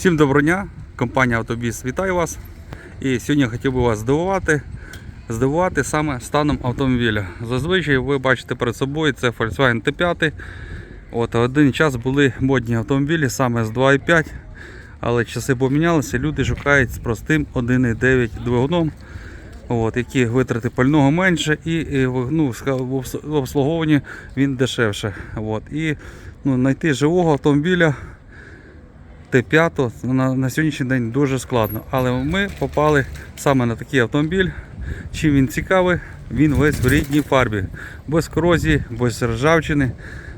Всім доброго дня, компанія Автобіс вітаю вас. І сьогодні я хотів би вас здивувати, здивувати саме станом автомобіля. Зазвичай ви бачите перед собою це Volkswagen T5. От, один час були модні автомобілі саме з 2.5, але часи помінялися, люди шукають з простим 1.9 двигуном, от, які витрати пального менше і, ну, в обслуговуванні він дешевше. От, і ну, знайти живого автомобіля Т5 на, на сьогоднішній день дуже складно. Але ми попали саме на такий автомобіль. Чим він цікавий, він весь в рідній фарбі. Без корозії, без ржавчини,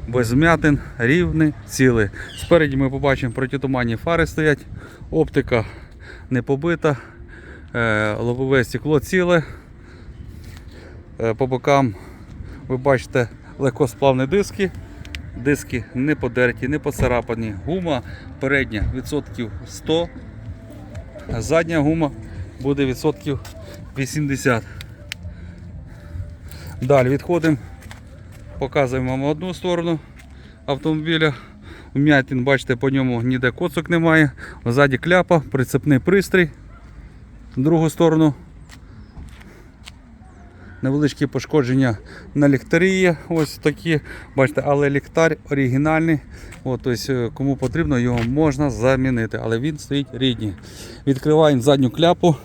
без вмятин, рівний, цілий. Спереді ми побачимо протитуманні фари стоять, оптика не побита, е, лобове стекло ціле. Е, по бокам ви бачите легкосплавні диски. Диски не подерті, не поцарапані. Гума передня відсотків 100, а задня гума буде відсотків 80. Далі відходимо, показуємо вам одну сторону автомобіля. Вмятин, бачите, по ньому ніде коцок немає. Ззаді кляпа, прицепний пристрій. Другу сторону невеличкі пошкодження на ліхтарі є. Ось такі. Бачите, але ліхтар оригінальний. От, тобто, кому потрібно, його можна замінити, але він стоїть рідній. Відкриваємо задню кляпу.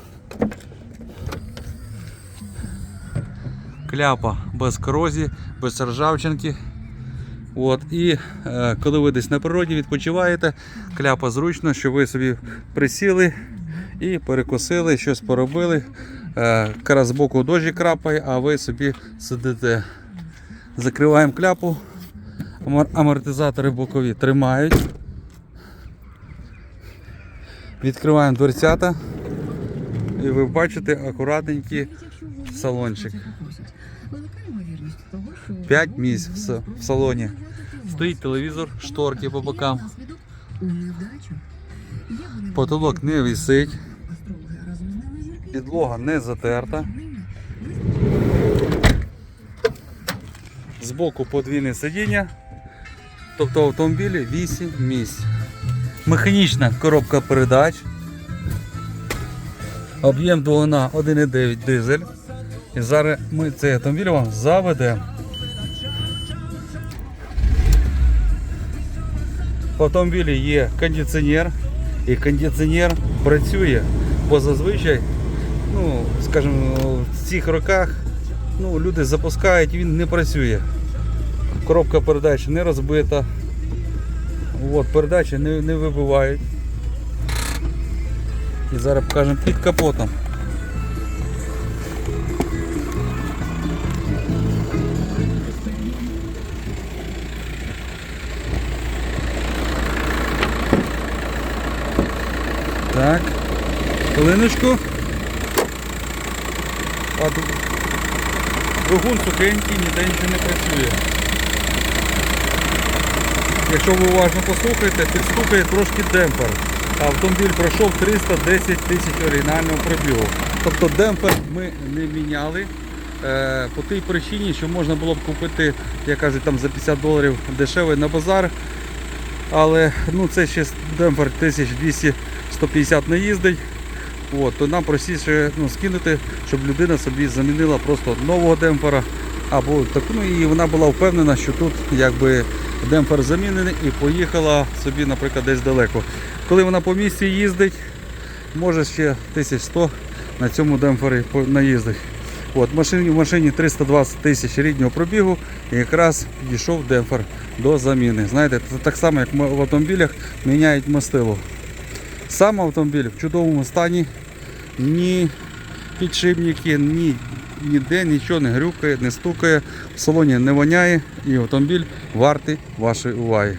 Кляпа без корозії, без ржавчинки. От, і е, коли ви десь на природі відпочиваєте, кляпа зручно, що ви собі присіли і перекусили, щось поробили. Е, кара з боку дощі крапає, а ви собі сидите. Закриваємо кляпу. Амортизатори бокові тримають. Відкриваємо дверцята. І ви бачите акуратненький салончик. П'ять місць в салоні. Стоїть телевізор, шторки по бокам. Потолок не висить. Підлога не затерта. Збоку подвійне сидіння. Тобто автомобілі 8 місць. Механічна коробка передач. Об'єм двигуна 1,9 дизель. І зараз ми цей автомобіль вам заведемо. В автомобілі є кондиціонер, і кондиціонер працює, бо зазвичай, ну, скажімо, в цих роках ну, люди запускають, він не працює. Коробка передач не розбита. От, передачі не, не вибивають. І зараз покажемо під капотом. Так. Хвилиночку. А Двигун сухенький, ніде нічого не працює. Якщо ви уважно послухаєте, підстукає трошки демпфер. Автомобіль пройшов 310 тисяч оригінального пробігу. Тобто демпфер ми не міняли е, по тій причині, що можна було б купити, як кажуть, там за 50 доларів дешевий на базар. Але ну, це ще демпфер 1200-150 не їздить. От, то нам простіше ну, скинути, щоб людина собі замінила просто нового демпфера. Або таку, ну і вона була впевнена, що тут якби демпфер замінений і поїхала собі, наприклад, десь далеко. Коли вона по місті їздить, може ще 1100 на цьому демпфері наїздить. От, машині, в машині 320 тисяч ріднього пробігу і якраз підійшов демпфер до заміни. Знаєте, це так само, як в автомобілях міняють мастило. Сам автомобіль в чудовому стані, ні підшипники, ні, ніде нічого не грюкає, не стукає, в салоні не воняє і автомобіль вартий вашої уваги.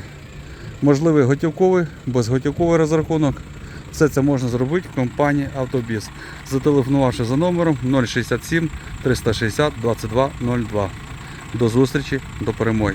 Можливий готівковий, безготівковий розрахунок. Все це можна зробити в компанії Автобіс, зателефонувавши за номером 067 360 2202. До зустрічі, до перемоги.